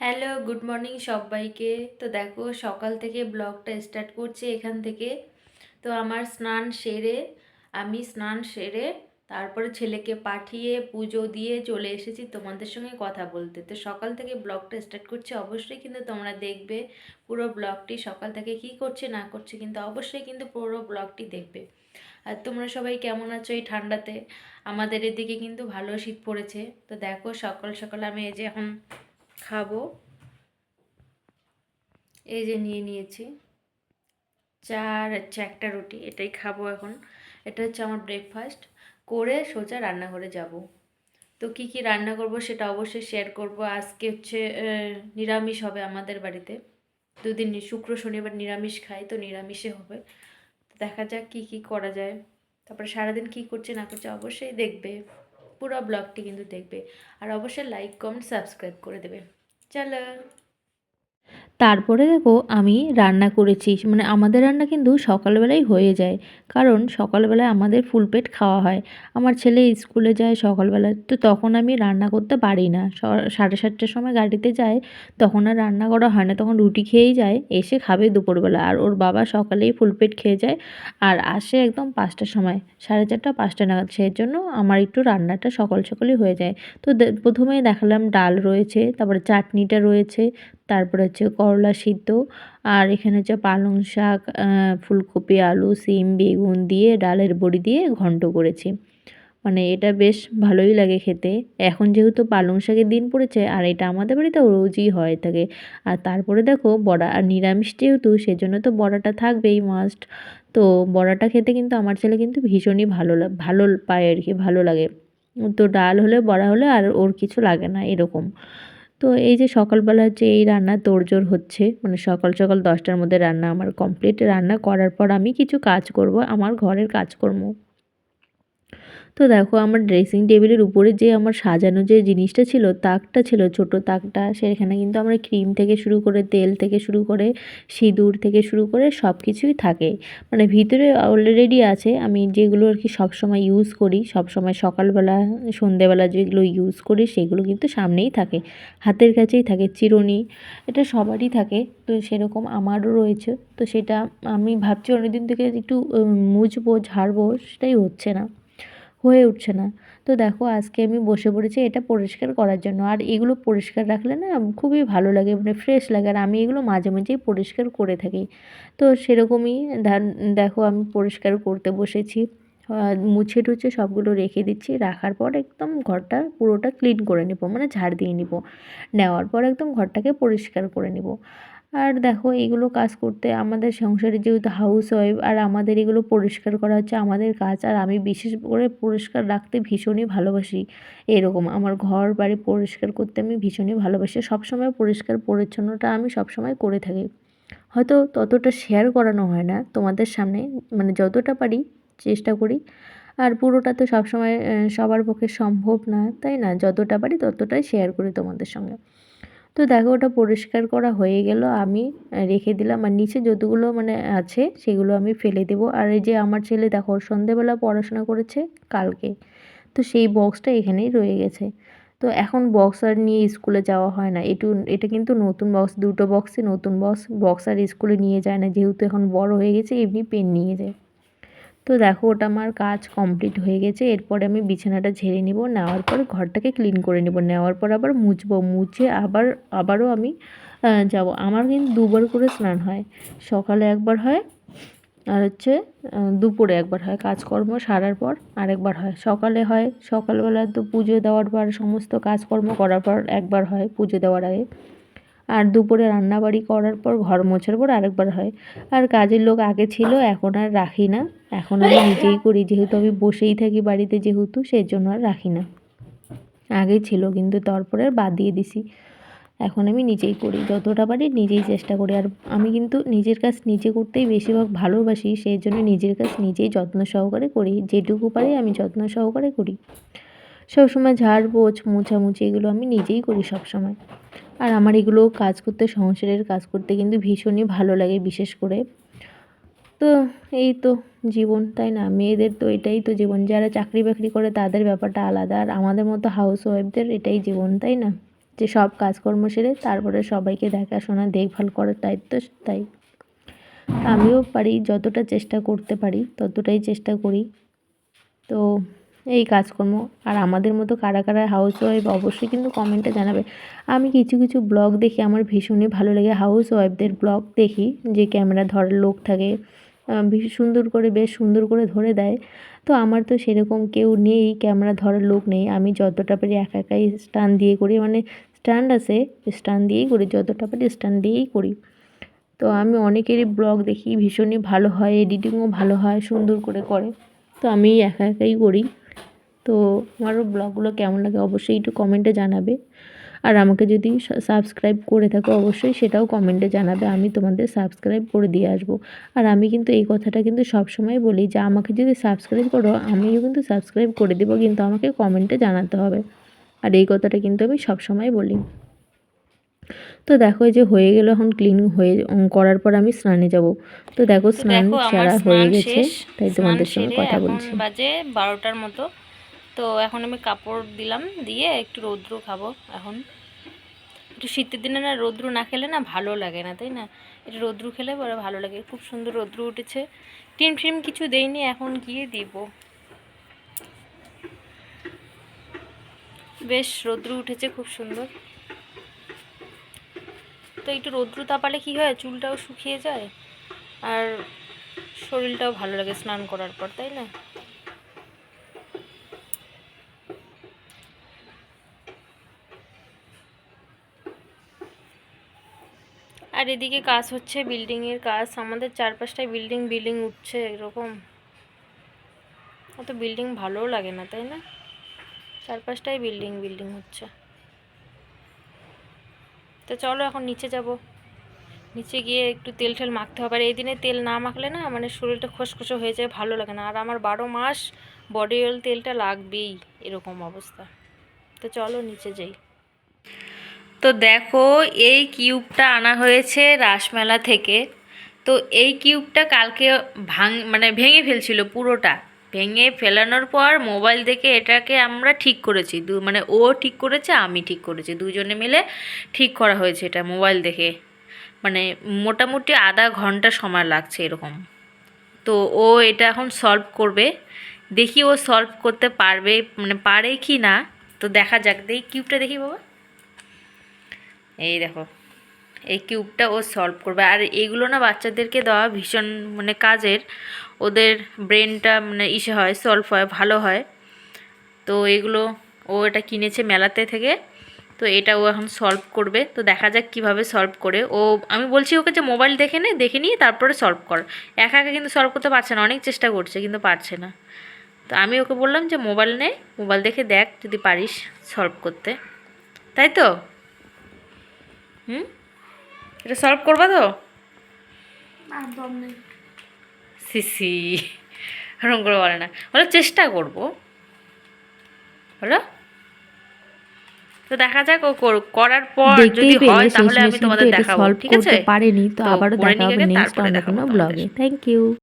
Hello, good morning সবাইকে। তো দেখো, সকাল থেকে ব্লগটা স্টার্ট করছি এখান থেকে। তো আমার স্নান সেরে, আমি স্নান সেরে তারপরে ছেলেকে পাঠিয়ে পুজো দিয়ে চলে এসেছি তোমাদের সঙ্গে কথা বলতে। তো সকাল থেকে ব্লগটা স্টার্ট করছি, অবশ্যই কিন্তু তোমরা দেখবে পুরো ব্লগটি, সকাল থেকে কি করছে, না করছে, কিন্তু অবশ্যই কিন্তু পুরো ব্লগটি দেখবে। আর তোমরা সবাই কেমন আছো এই ঠান্ডাতে? আমাদের এদিকে কিন্তু ভালো শীত পড়েছে। তো দেখো, সকাল সকাল আমি এই যে এখন খাব। এই যে নিয়ে নিয়েছি। চা আর হচ্ছে একটা রুটি, এটাই খাব এখন। এটা হচ্ছে আমার ব্রেকফাস্ট করে সোজা রান্নাঘরে যাব। তো কি কি রান্না করব সেটা অবশ্যই শেয়ার করব। আজকে হচ্ছে নিরামিষ হবে আমাদের বাড়িতে। দুদিন শুক্র, শনিবার নিরামিষ খাই, তো নিরামিষে হবে। দেখা যাক কি কি করা যায়। তারপরে সারাদিন কি করছে না করছে অবশ্যই দেখবে। পুরো ব্লগটি কিন্তু দেখবে। আর অবশ্যই লাইক কমেন্ট সাবস্ক্রাইব করে দেবে। চলো তারপরে দেখো আমি রান্না করেছি মানে আমাদের রান্না কিন্তু সকালবেলাই হয়ে যায়। কারণ সকালবেলায় আমাদের ফুল পেট খাওয়া হয়। আমার ছেলে স্কুলে যায় সকালবেলা তো তখন আমি রান্না করতে পারি না। সাড়ে সাতটার সময় গাড়িতে যায়, তখন আর রান্না করা হয় না। তখন রুটি খেয়েই যায়, এসে খাবে দুপুরবেলা। আর ওর বাবা সকালেই ফুল পেট খেয়ে যায় আর আসে একদম পাঁচটার সময়, সাড়ে চারটা, পাঁচটা নাগাদ। সেই জন্য আমার একটু রান্নাটা সকাল সকালই হয়ে যায়। তো প্রথমেই দেখালাম ডাল রয়েছে, তারপরে চাটনিটা রয়েছে, তারপরে হচ্ছে করলা সিদ্ধ। আর এখানে হচ্ছে পালং শাক ফুলকপি, আলু, সিম, বেগুন দিয়ে ডালের বড়ি দিয়ে ঘন্ট করেছি। মানে এটা বেশ ভালোই লাগে খেতে। এখন যেহেতু পালং শাকের দিন পড়েছে, আর এটা আমাদের বাড়িতে রোজই হয় থাকে। আর তারপরে দেখো বড়া, আর নিরামিষ যেহেতু, সেজন্য তো বড়াটা থাকবেই মাস্ট তো বড়াটা খেতে কিন্তু আমার ছেলে কিন্তু ভীষণই ভালো ভালো পায় আর কি, ভালো লাগে। তো ডাল হলে, বড়া হলে আর ওর কিছু লাগে না এরকম। তো এই যে সকালবেলা যে এই রান্না তোড়জোড় হচ্ছে মানে সকাল সকাল দশটার মধ্যে রান্না আমার কমপ্লিট রান্না করার পর আমি কিছু কাজ করব, আমার ঘরের কাজকর্ম। তো দেখো, আমার ড্রেসিং টেবিলের উপরে যে আমার সাজানো যে জিনিসটা ছিল, তাকটা ছিল, ছোট তাকটা। সেখানে কিন্তু আমরা ক্রিম থেকে শুরু করে, তেল থেকে শুরু করে, সিঁদুর থেকে শুরু করে সব কিছুই থাকে। মানে ভিতরে অলরেডি আছে। আমি যেগুলো আর কি সবসময় ইউজ করি, সবসময় সকালবেলা, সন্ধেবেলা যেগুলো ইউজ করি, সেগুলো কিন্তু সামনেই থাকে। হাতের কাছেই থাকে, চিরুনি, এটা সবারই থাকে। তো সেরকম আমারও রয়েছে। তো সেটা আমি ভাবছি অনেকদিন থেকে একটু মুছবো, ঝাড়বো, সেটাই হচ্ছে না। হয়ে উঠছে না। তো দেখো, আজকে আমি বসে পড়েছি এটা পরিষ্কার করার জন্য। আর এগুলো পরিষ্কার রাখলে না খুবই ভালো লাগে মানে ফ্রেশ লাগে। আর আমি এগুলো মাঝে মাঝেই পরিষ্কার করে থাকি। তো সেরকমই দেখো আমি পরিষ্কার করতে বসেছি। মুছে টুছে সবগুলো রেখে দিচ্ছি। রাখার পর একদম ঘরটা পুরোটা ক্লিন করে নেব মানে ঝাড় দিয়ে নিব। নেওয়ার পর একদম ঘরটাকে পরিষ্কার করে নিব। আর দেখো, এগুলো কাজ করতে আমাদের সংসারে যেহেতু হাউস ওয়াইফ আর আমাদের এগুলো পরিষ্কার করা হচ্ছে আমাদের কাজ, আর আমি বিশেষ করে পরিষ্কার রাখতে ভীষণই ভালোবাসি। এরকম আমার ঘর বাড়ি পরিষ্কার করতে আমি ভীষণই ভালোবাসি। সবসময় পরিষ্কার পরিচ্ছন্নতা আমি সবসময় করে থাকি। হয়তো ততটা শেয়ার করানো হয় না, তোমাদের সামনে মানে যতটা পারি চেষ্টা করি। আর পুরোটা তো সবসময় সবার পক্ষে সম্ভব না, তাই না? যতটা পারি ততটাই শেয়ার করি তোমাদের সঙ্গে। তো দেখো ওটা পরিষ্কার করা হয়ে গেল। আমি রেখে দিলাম। আর নিচে যতগুলো মানে আছে, সেগুলো আমি ফেলে দেবো। আর এই যে আমার ছেলে, দেখো সন্ধেবেলা পড়াশোনা করেছে কালকে। তো সেই বক্সটা এখানেই রয়ে গেছে। তো এখন বক্স আর নিয়ে স্কুলে যাওয়া হয় না। এটু, এটা কিন্তু নতুন বক্স, দুটো বক্সই নতুন বক্স। বক্স আর স্কুলে নিয়ে যায় না। যেহেতু এখন বড় হয়ে গেছে, এমনি পেন নিয়ে যায়। তো দেখো ওটা আমার কাজ কমপ্লিট হয়ে গেছে। এরপরে আমি বিছানাটা ঝেড়ে নিব, নেওয়ার পর ঘরটাকে ক্লিন করে নিব। নেওয়ার পর আবার মুছবো, মুছে আবার, আবারও আমি যাব। আমার কিন্তু দুবার করে স্নান হয়। সকালে একবার হয় আর হচ্ছে দুপুরে একবার হয়। কাজকর্ম সারার পর আরেকবার হয়। সকালে হয়, সকালবেলা তো পুজো দেওয়ার পর সমস্ত কাজকর্ম করার পর একবার হয় পুজো দেওয়ার আগে। আর দুপুরে রান্নাবাড়ি করার পর ঘর মোছার পর আরেকবার হয়। আর কাজের লোক আগে ছিল, এখন আর রাখি না। এখন আমি নিজেই করি, যেহেতু আমি বসেই থাকি বাড়িতে যেহেতু সেই জন্য আর রাখি না। আগে ছিল, কিন্তু তারপরে বাদ দিয়ে দিছি। এখন আমি নিজেই করি, যতটা পারি নিজেই চেষ্টা করি। আর আমি কিন্তু নিজের কাজ নিজে করতেই বেশিরভাগ ভালোবাসি সেই জন্য নিজের কাজ নিজেই যত্ন সহকারে করি। যেটুকু পারি আমি যত্ন সহকারে করি। সবসময় ঝাড় পোছ মোছামুছি এগুলো আমি নিজেই করি সবসময়। আর আমার এগুলো কাজ করতে, সংসারের কাজ করতে কিন্তু ভীষণই ভালো লাগে বিশেষ করে। তো এই তো জীবন, তাই না? মেয়েদের তো এটাই তো জীবন। যারা চাকরি বাকরি করে তাদের ব্যাপারটা আলাদা। আর আমাদের মতো হাউস ওয়াইফদের এটাই জীবন, তাই না? যে সব কাজকর্ম সেরে তারপরে সবাইকে দেখাশোনা, দেখভাল করার দায়িত্ব, তাই। আমিও পারি, যতটা চেষ্টা করতে পারি, ততটাই চেষ্টা করি। তো এই কাজকর্ম। আর আমাদের মতো কারা কারা হাউস ওয়াইফ অবশ্যই কিন্তু কমেন্টে জানাবে। আমি কিছু কিছু ব্লগ দেখি, আমার ভীষণই ভালো লাগে হাউস ওয়াইফদের ব্লগ দেখি, যে ক্যামেরা ধরার লোক থাকে সুন্দর করে, বেশ সুন্দর করে ধরে দেয়। তো আমার তো সেরকম কেউ নেই ক্যামেরা ধরার লোক নেই। আমি যতটা পারি একা একাই স্টান দিয়ে করি মানে স্ট্যান্ড আছে স্ট্যান্ড দিয়েই করি, যতটা পারি স্ট্যান্ড দিয়েই করি। তো আমি অনেকেরই ব্লগ দেখি, ভীষণই ভালো হয় এডিটিংও ভালো হয়, সুন্দর করে করে। তো আমি একা একাই করি। তো আমারও ব্লগগুলো কেমন লাগে অবশ্যই একটু কমেন্টে জানাবে। আর আমাকে যদি সাবস্ক্রাইব করে থাকো অবশ্যই সেটাও কমেন্টে জানাবে আমি তোমাদের সাবস্ক্রাইব করে দিয়ে আসব। আর আমি কিন্তু এই কথাটা কিন্তু সবসময় বলি যে আমাকে যদি সাবস্ক্রাইব করো আমিও কিন্তু সাবস্ক্রাইব করে দেবো কিন্তু আমাকে কমেন্টে জানাতে হবে। আর এই কথাটা কিন্তু আমি সবসময় বলি। তো দেখো এই যে হয়ে গেল এখন ক্লিন হয়ে করার পর আমি স্নানে যাব। তো দেখো স্নান সারা হয়ে গেছে তাই তোমাদের সঙ্গে কথা বলছি। বাজে বারোটার মতো। তো এখন আমি কাপড় দিলাম, দিয়ে একটু রৌদ্র খাব এখন। একটু শীতের দিনে না রৌদ্র না খেলে না ভালো লাগে না, তাই না? একটু রৌদ্র খেলে পরে ভালো লাগে। খুব সুন্দর রৌদ্র উঠেছে। টিম টিম কিছু দেইনি, এখন গিয়ে দিব। বেশ, রৌদ্র উঠেছে খুব সুন্দর। তো একটু রৌদ্র তাপালে কি হয়? চুলটাও শুকিয়ে যায়। আর শরীরটাও ভালো লাগে স্নান করার পর, তাই না? আর এদিকে কাজ হচ্ছে বিল্ডিংয়ের কাজ। আমাদের চারপাশটায় বিল্ডিং বিল্ডিং উঠছে এরকম। অত বিল্ডিং ভালোও লাগে না, তাই না? চারপাশটায় বিল্ডিং বিল্ডিং হচ্ছে। তো চলো এখন নিচে যাব। নিচে গিয়ে একটু তেল টেল মাখতে হবে। আর এই দিনে তেল না মাখলে না মানে শরীরটা খসখসে হয়ে যায়, ভালো লাগে না। আর আমার বারো মাস বডি অয়েল তেলটা লাগবেই, এরকম অবস্থা। তো চলো নিচে যাই। তো দেখো, এই কিউবটা আনা হয়েছে রাসমেলা থেকে। তো এই কিউবটা কালকে ভাঙ মানে ভেঙে ফেলছিল পুরোটা। ভেঙে ফেলানোর পর মোবাইল দেখে এটাকে আমরা ঠিক করেছি। দু মানে ও ঠিক করেছে, আমি ঠিক করেছি। দুজনে মিলে ঠিক করা হয়েছে এটা মোবাইল দেখে। মানে মোটামুটি আধা ঘণ্টা সময় লাগছে এরকম। তো ও এটা এখন সলভ করবে। দেখি ও সলভ করতে পারবে মানে পারে কি না। তো দেখা যাক, দেখি কিউবটা দেখি বাবা। এই দেখো। এই কিউবটা ও সলভ করবে। আর এইগুলো না বাচ্চাদেরকে দেওয়া ভীষণ মানে কাজের। ওদের ব্রেনটা মানে ইসে হয় সলভ হয়, ভালো হয়। তো এগুলো ও এটা কিনেছে মেলাতে থেকে। তো এটা ও এখন সলভ করবে। তো দেখা যাক কীভাবে সলভ করে। ও, আমি বলছি ওকে যে মোবাইল দেখে নে, দেখে নিয়ে তারপরে সলভ কর। একা একা কিন্তু সলভ করতে পারছে না, অনেক চেষ্টা করছে, কিন্তু পারছে না। তো আমি ওকে বললাম যে মোবাইল নে মোবাইল দেখে দেখ যদি পারিস সলভ করতে। তাই তো? হুম? এটা সলভ করবা তো? সিসি ওরকম করে বলে না। বলো চেষ্টা করব। বলো। তো দেখা যাক ও করার পর যদি হয় তাহলে আমি তোমাদের দেখাবো ঠিক আছে? পারেনি তো আবারও দেখা হবে নেক্সট তারপরে অন্য কোনো ব্লগে থ্যাংক ইউ